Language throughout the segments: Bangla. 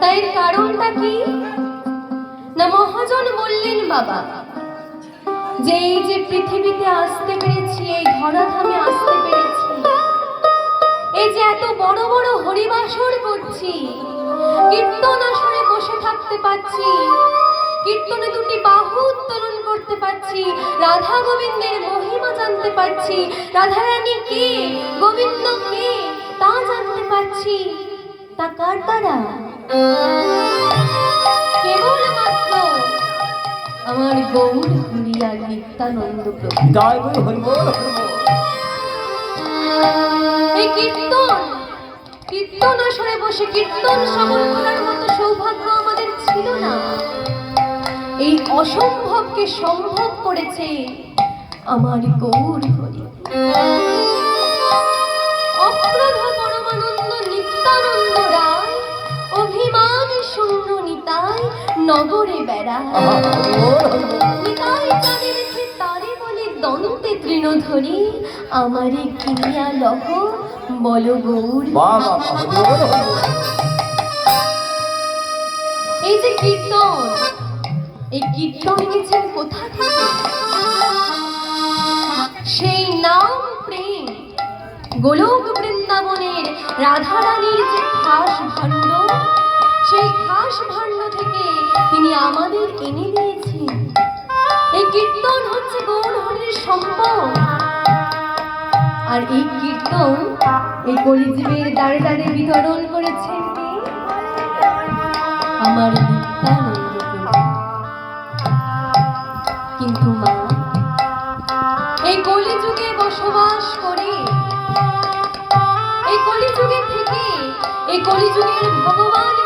তাই কারণটা কি? না মহাজন বললেন, বাবা যে এই যে পৃথিবীতে আসতে পেরেছি, এই ধরাধামে আসতে পেরেছি, এই যে এত বড় বড় হরিবাসর করছি, কীর্তন আসরে বসে থাকতে পারছি, কীর্তনে দুটি বাহু উত্তোলন করতে পারছি, রাধা গোবিন্দের মহিমা জানতে পারছি রাধারানী কে, গোবিন্দ কে, তা জানতে পারছি। তা কার দ্বারা আমার গৌর হরিয়া নিত্যানন্দ প্রভু। জয় এই কীর্তন কীর্তন আসরে বসে কীর্তন শ্রবণ করার মতো সৌভাগ্য আমাদের ছিল না। এই অসম্ভবকে সম্ভব করেছে আমার গৌর হরি। নগরে বেড়া নিতাই তারে বলে দন্তে তৃণধরি। আমারে কিনিয়া লহ বল গৌর। এই যে কীর্তন এই কীর্তন কোথা থেকে? সেই নাম প্রেম গোলক বৃন্দাবনের রাধারানীর যে খাস ভাণ্ড খাস ভাণ্ড থেকে তিনি আমাদের এনে দিয়েছেন। এই কীর্তন হচ্ছে গৌর হরির সম্পদ। আর এই কীর্তন এই কলিজীবের দ্বারে দ্বারে বিতরণ করেছেন আমার কিন্তু মা, এই কলিযুগে বসবাস করে, এই কলিযুগে থেকে, এই কলিযুগের ভগবানকে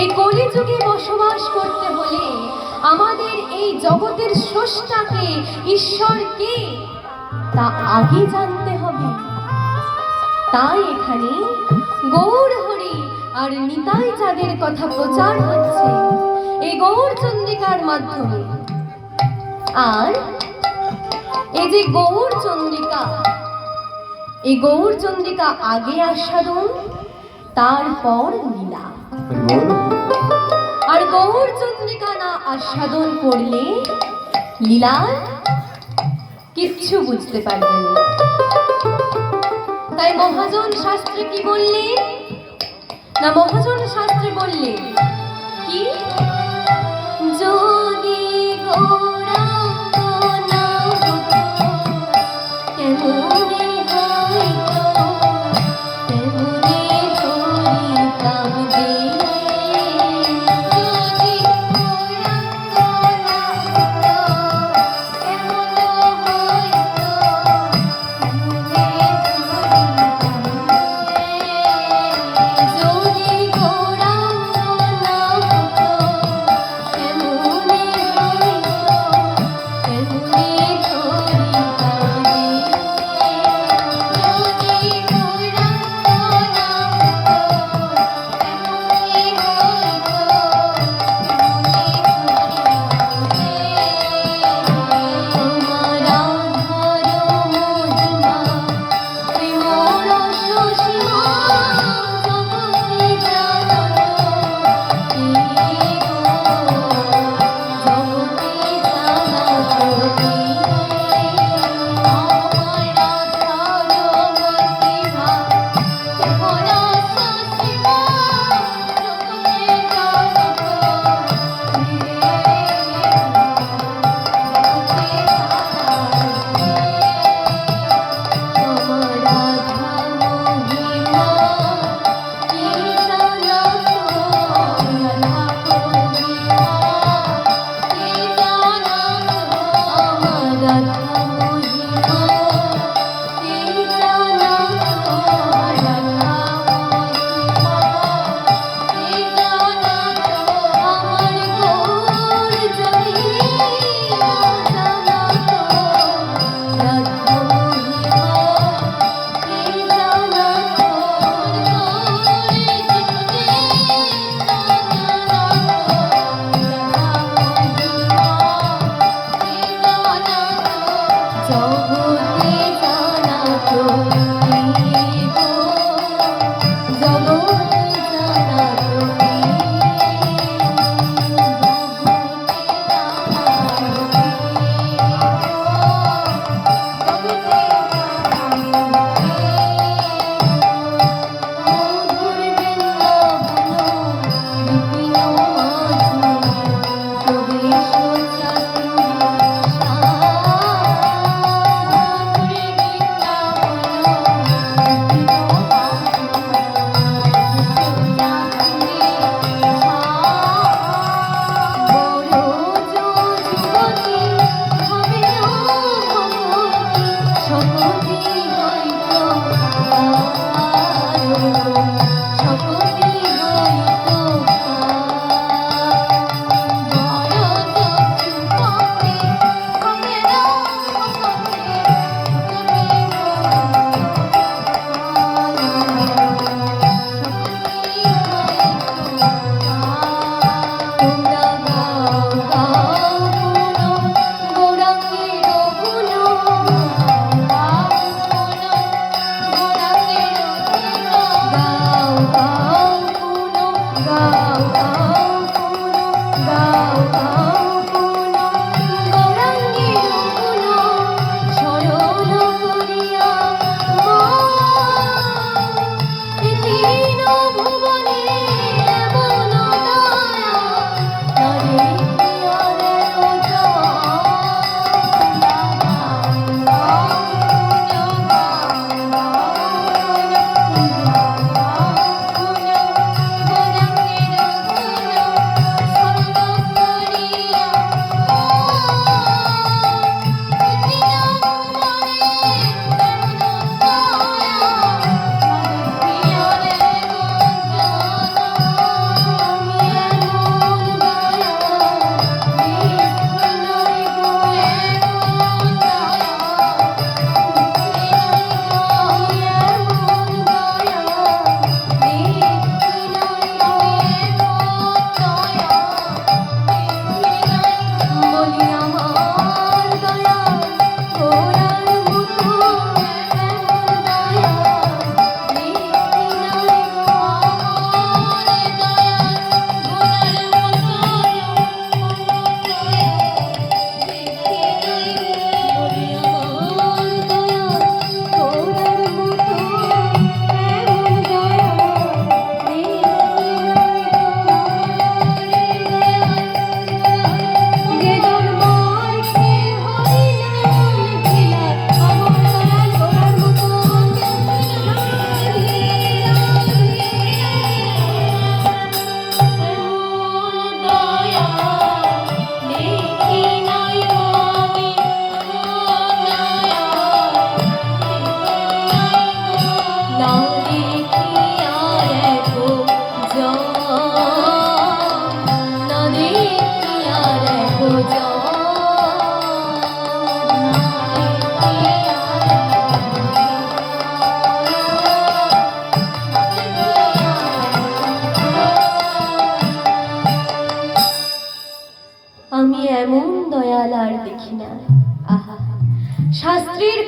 এই কলিযুগে বসবাস করতে হলে আমাদের এই জগতের স্রষ্টাকে ঈশ্বরকে তা আগে জানতে হবে। তাই এখানে গৌর হরি আর নিতাই চাঁদের কথা প্রচার হচ্ছে এই গৌর চন্দ্রিকার মাধ্যমে। আর এই যে গৌর চন্দ্রিকা, এই গৌর চন্দ্রিকা আগে আস্বাদন তারপর লীলা। আর গৌর চন্দ্রিকা না আস্বাদন করলে লীলার কিচ্ছু বুঝতে পারবেন না। তাই মহাজন শাস্ত্রে কি বললে? না, মহাজন শাস্ত্রে বললে কি? যদি গৌরাঙ্গ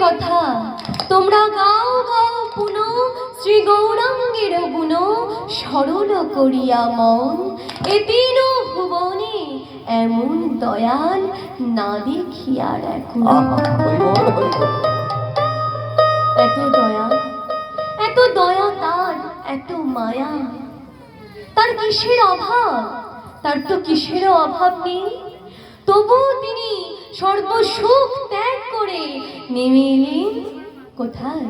কথা। তোমরা গাও গাও পুনো শ্রী গৌরাঙ্গের গুণ সরল করিয়া মন। এ তিন ভুবনে এমন দয়াল না দেখিয়ার এখন এত দয়া এত দয়া তার এত মায়া। তার কিসের অভাব? তার তো কিসেরও অভাব নেই? তবুও তিনি সর্বসুখ ত্যাগ করে নেমে এলেন কোথায়?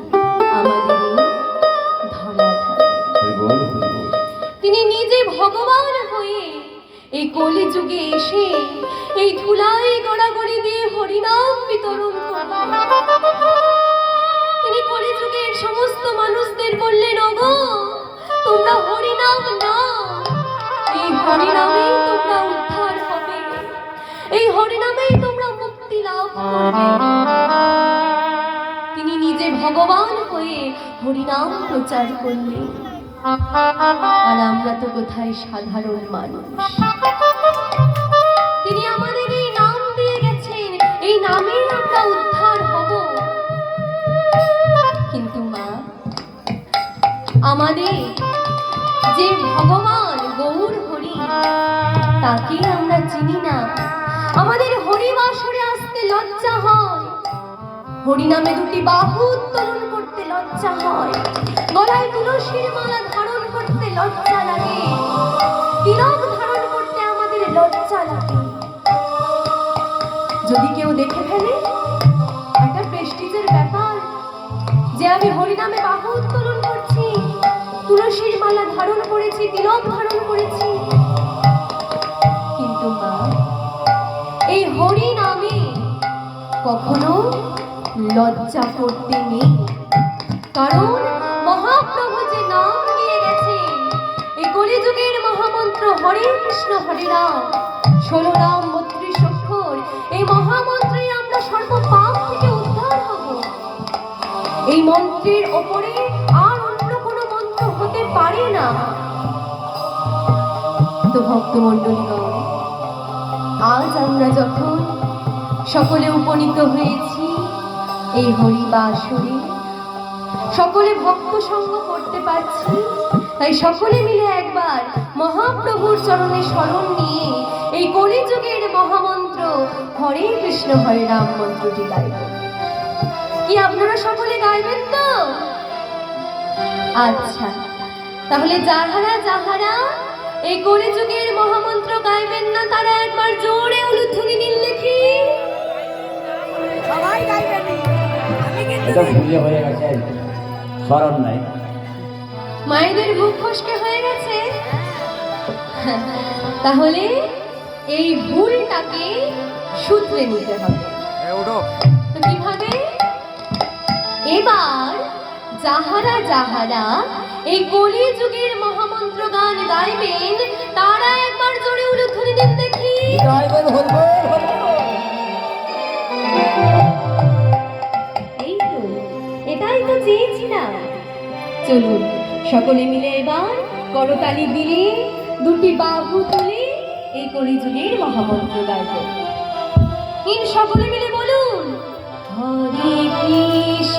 তিনি নিজে ভগবান হয়ে এই কলিযুগে এসে এই ধুলাই গড়াগড়ি দিয়ে হরিনাম বিতরণ তিনি কলিযুগের সমস্ত মানুষদের বললেন, ওগো, তোমরা হরিনাম না এই হরিনামেই তোমরা উদ্ধার হবে। এই হরিনামেই লাভ করবে তিনি নিজে ভগবান হয়ে হরিনাম প্রচার আর আমরা তো কোথায় সাধারণ মানুষ। তিনি আমাদের এই নাম দিয়ে গেছেন। এই উদ্ধার হব। কিন্তু মা, আমাদের যে ভগবান গৌর হরি তাকে আমরা চিনি না। আমাদের হরি বাসরে আসতে লজ্জা হয়। হরিনামে দুটি বাহু উত্তোলন করতে লজ্জা হয়। গলায় তুলসীর মালা ধারণ করতে লজ্জা লাগে। তিলক ধারণ করতে আমাদের লজ্জা লাগে। যদি কেউ দেখে ফেলে, একটা প্রেস্টিজের ব্যাপার, যে আমি হরিনামে বাহু উত্তোলন করছি, তুলসীর মালা ধারণ করেছি, তিলক ধারণ করেছি কখনো লজ্জা করতে নেই। কারণ মহাপ্রভু যে নাম দিয়ে গেছেন এই কলিযুগের মহামন্ত্র হরে কৃষ্ণ, হরে রাম। ষোলো রাম, বত্রিশ অক্ষর, এই মহামন্ত্রে আমরা সর্ব পাপ থেকে উদ্ধার হব। এই মন্ত্রের ওপরে আর অন্য কোনো মন্ত্র হতে পারে না। তো ভক্তমণ্ডলীগণ, আজ আমরা যখন সকলে উপনীত হয়েছি এই হরিবাসরে। সকলে ভক্ত সঙ্গ করতে পারছি, তাই সকলে মিলে একবার মহাপ্রভুর চরণে স্মরণ নিয়ে এই কলিযুগের মহামন্ত্র, হরে কৃষ্ণ, হরে রাম মন্ত্রটি গাইব। কি আপনারা সকলে গাইবেন তো? আচ্ছা তাহলে যাহারা যাহারা এই কলিযুগের মহামন্ত্র গাইবেন না, তারা একবার জোরে উলুধ্বনি দিন দেখি। এটা ভুলে হয়ে গেছে। স্মরণ নাই। মায়েদের মুখ ফসকে হয়ে গেছে। তাহলে এই ভুলটাকে শুধরে নিতে হবে। তো কীভাবে? এবার যাহারা যাহারা এই কলি যুগের মহামন্ত্র গান গাইবেন তারা একবার জোরে উলুধ্বনি দিন দেখি। বল। তো চেয়েছিলাম। চলুন, সকলে মিলে এবার করতালি দিলে, দুটি বাহু তুলে এই কলিযুগের মহামন্ত্র গাইব। সকলে মিলে বলুন, হরে কৃষ্ণ